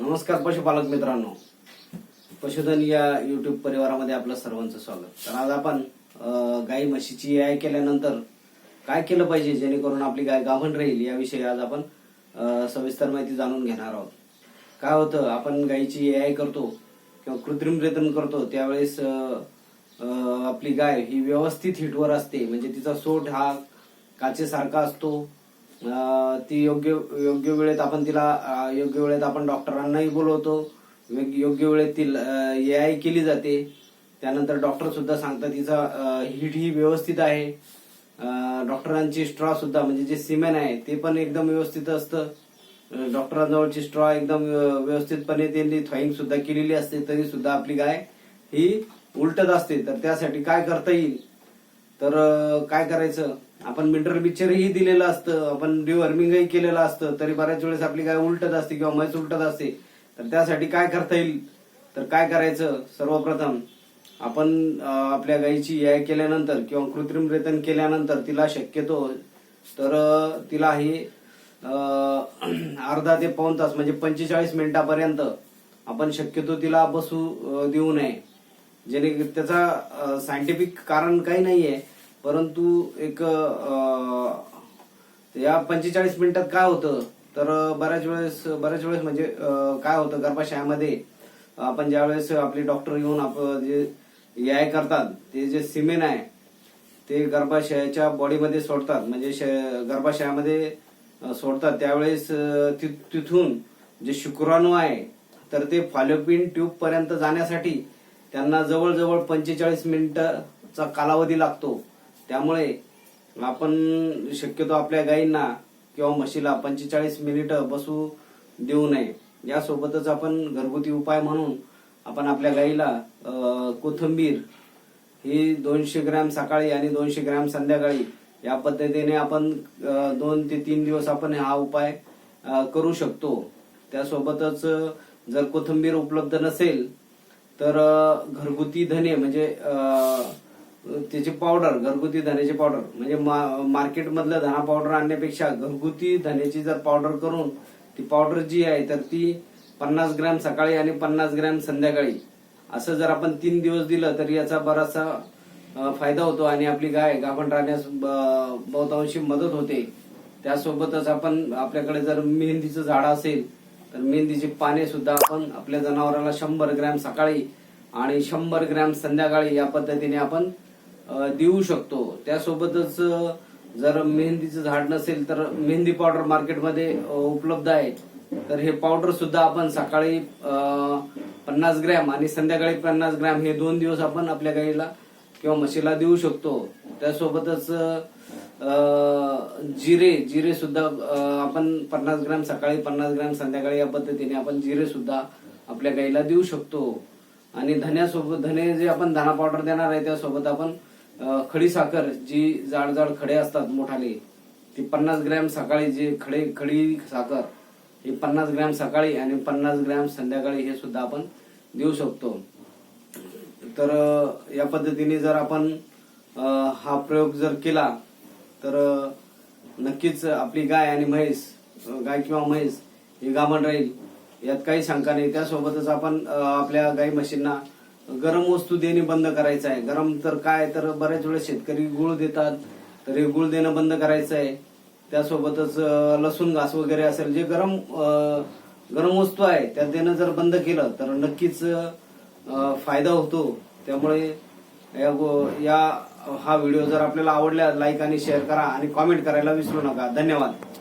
नमस्कार पशुपालक मित्रांनो. पशुधन या युट्यूब परिवारामध्ये आपलं सर्वांचं स्वागत. तर आज आपण गाई म्हशीची आय केल्यानंतर काय केलं पाहिजे जेणेकरून आपली गाय गाभण राहील याविषयी आज आपण सविस्तर माहिती जाणून घेणार आहोत. काय होतं आपण गायीची आय करतो किंवा कृत्रिम रेतन करतो त्यावेळेस आपली गाय ही व्यवस्थित हिटवर असते. म्हणजे तिचा सोट हा काचेसारखा असतो. ती योग्य योग्य वेळेत आपण तिला योग्य वेळेत आपण डॉक्टरांनाही बोलवतो. योग्य वेळेत ती ए आय केली जाते. त्यानंतर डॉक्टर सुद्धा सांगतात तिचा हीट हिट ही व्यवस्थित आहे. डॉक्टरांची स्ट्रॉ सुद्धा म्हणजे जे सिमेन आहे ते पण एकदम व्यवस्थित असतं. डॉक्टरांजवळची स्ट्रॉ एकदम व्यवस्थितपणे त्यांनी थॉईंग सुद्धा केलेली असते तरी सुद्धा आपली गाय ही उलटत असते. तर त्यासाठी काय करता येईल? तर काय करायचं? आपण मिनरल पिक्चरही दिलेलं असतं आपण डिवर्मिंगही केलेलं असतं तरी बऱ्याच वेळेस आपली गाय उलटत असते किंवा म्हैस उलटत असते. तर त्यासाठी काय करता येईल? तर काय करायचं? सर्वप्रथम आपण आपल्या गायीची याय केल्यानंतर किंवा कृत्रिम रेतन केल्यानंतर तिला शक्यतो तर तिला हे अर्धा ते पाऊन तास म्हणजे पंचेचाळीस मिनिटापर्यंत आपण शक्यतो तिला बसू देऊ नये. जेणे त्याचा सायंटिफिक कारण काही नाहीये. परंतु एक या पंचेचाळीस मिनिटात काय होतं? तर बऱ्याच वेळेस बऱ्याच वेळेस म्हणजे काय होतं गर्भाशयामध्ये आपण ज्या वेळेस आपले डॉक्टर येऊन आप जे याय करतात ते जे सिमेन आहे ते गर्भाशयाच्या बॉडीमध्ये सोडतात. म्हणजे श- गर्भाशयामध्ये सोडतात. त्यावेळेस ति- तिथून जे शुक्राणू आहे तर ते फॉलोपिन ट्यूब पर्यंत जाण्यासाठी त्यांना जवळजवळ पंचेचाळीस मिनिटाचा कालावधी लागतो. त्यामुळे आपण शक्यतो आपल्या गायींना किंवा म्हशीला पंचेचाळीस मिनिटं बसू देऊ नये. यासोबतच आपण घरगुती उपाय म्हणून आपण आपल्या गायीला कोथिंबीर ही दोनशे ग्रॅम सकाळी आणि दोनशे ग्रॅम संध्याकाळी या पद्धतीने आपण दोन ते तीन दिवस आपण हा उपाय करू शकतो. त्यासोबतच जर कोथिंबीर उपलब्ध नसेल तर घरगुती धने म्हणजे त्याची पावडर घरगुती धण्याची पावडर म्हणजे मा- मार्केटमधलं धना पावडर आणण्यापेक्षा घरगुती धण्याची जर पावडर करून ती पावडर जी आहे तर ती पन्नास ग्रॅम सकाळी आणि पन्नास ग्रॅम संध्याकाळी. असं जर आपण तीन दिवस दिलं तर याचा बराचसा फायदा होतो आणि आपली गाय गाभण राहण्यास ब- बहुतांशी मदत होते. त्यासोबतच आपण आपल्याकडे जर मेहंदीचं झाड असेल तर मेहंदीची पाने सुद्धा आपण आपल्या जनावराला शंभर ग्रॅम सकाळी आणि शंभर ग्रॅम संध्याकाळी या पद्धतीने आपण देऊ शकतो. त्यासोबतच जर मेहंदीचं झाड नसेल तर मेहंदी पावडर मार्केटमध्ये उपलब्ध आहे. तर हे पावडर सुद्धा आपण सकाळी पन्नास ग्रॅम आणि संध्याकाळी पन्नास ग्रॅम हे दोन दिवस आपण आपल्या गाईला किंवा म्हशीला देऊ शकतो. त्यासोबतच जिरे जिरे सुद्धा आपण पन्नास ग्रॅम सकाळी पन्नास ग्रॅम संध्याकाळी या पद्धतीने आपण जिरे सुद्धा आपल्या गाईला देऊ शकतो. आणि धन्यासोबत धने जे आपण धना पावडर देणार आहे त्यासोबत आपण खडी साखर जी जाड जाड खडे असतात मोठाले ती पन्नास ग्रॅम सकाळी जे खडे खडी साखर ही पन्नास ग्रॅम सकाळी आणि पन्नास ग्रॅम संध्याकाळी हे सुद्धा आपण देऊ शकतो. तर या पद्धतीने जर आपण हा प्रयोग जर केला तर नक्कीच आपली गाय आणि म्हैस गाय किंवा म्हैस ही गाभण राहील. यात काही शंका नाही. त्यासोबतच आपण आपल्या गाई म्हशींना गरम वस्तू देणे बंद करायचं आहे. गरम तर काय तर बऱ्याच वेळेस शेतकरी गुळ देतात तर हे गुळ देणं बंद करायचं आहे. त्यासोबतच लसूण घास वगैरे असेल जे गरम गरम वस्तू आहे त्या देणं जर बंद केलं तर नक्कीच फायदा होतो. त्यामुळे या गो- या हा व्हिडिओ जर आपल्याला आवडला लाईक आणि शेअर करा आणि कॉमेंट करायला विसरू नका. धन्यवाद.